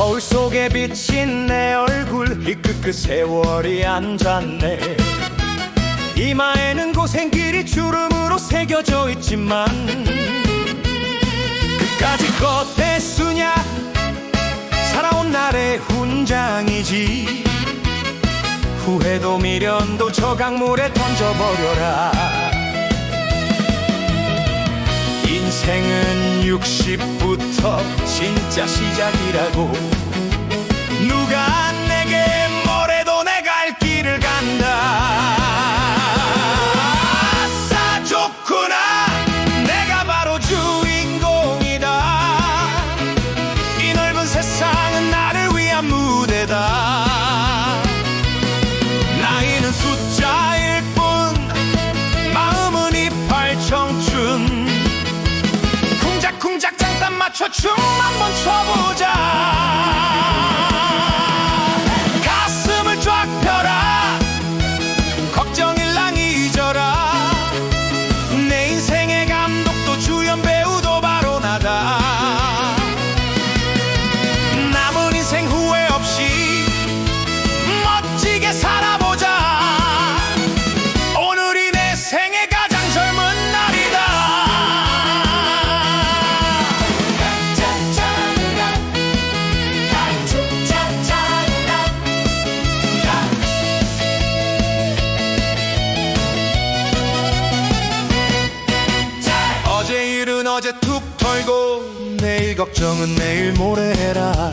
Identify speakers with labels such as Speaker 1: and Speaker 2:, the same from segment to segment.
Speaker 1: 거울 속에 비친 내 얼굴 이 끝끝 세월이 앉았네. 이마에는 고생길이 주름으로 새겨져 있지만 그까지 겉대수냐? 살아온 날의 훈장이지. 후회도 미련도 저 강물에 던져버려라. 인생은 60부터 진짜 시작이라고 맞춰 춤 한번 춰보자 어제 툭 털고 내일 걱정은 내일 모레 해라.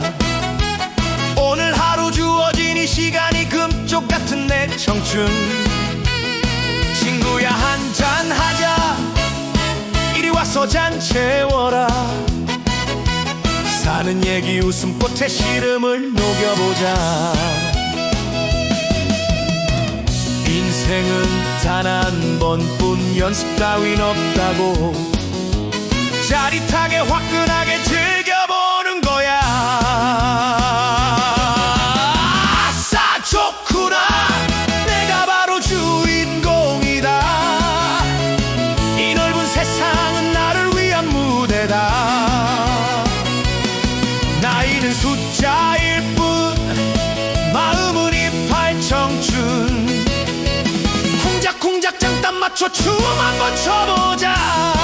Speaker 1: 오늘 하루 주어진 이 시간이 금쪽 같은 내 청춘. 친구야 한잔 하자. 이리 와서 잔 채워라. 사는 얘기 웃음꽃에 시름을 녹여보자. 인생은 단 한 번뿐 연습 따윈 없다고 짜릿하게 화끈하게 즐겨보는 거야. 아싸 좋구나. 내가 바로 주인공이다. 이 넓은 세상은 나를 위한 무대다. 나이는 숫자일 뿐 마음은 이팔 청춘. 쿵짝쿵짝 장단 맞춰 춤 한번 춰보자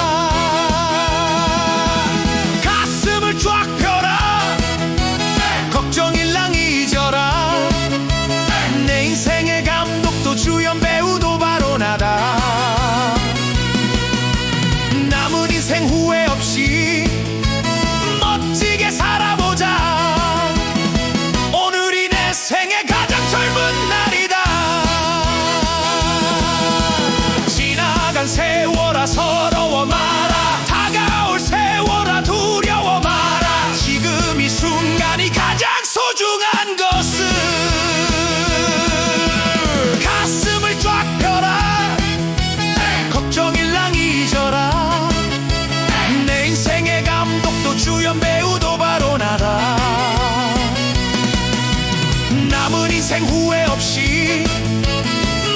Speaker 1: 인생 후회 없이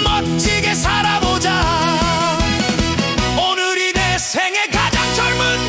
Speaker 1: 멋지게 살아보자. 오늘이 내 생애 가장 젊은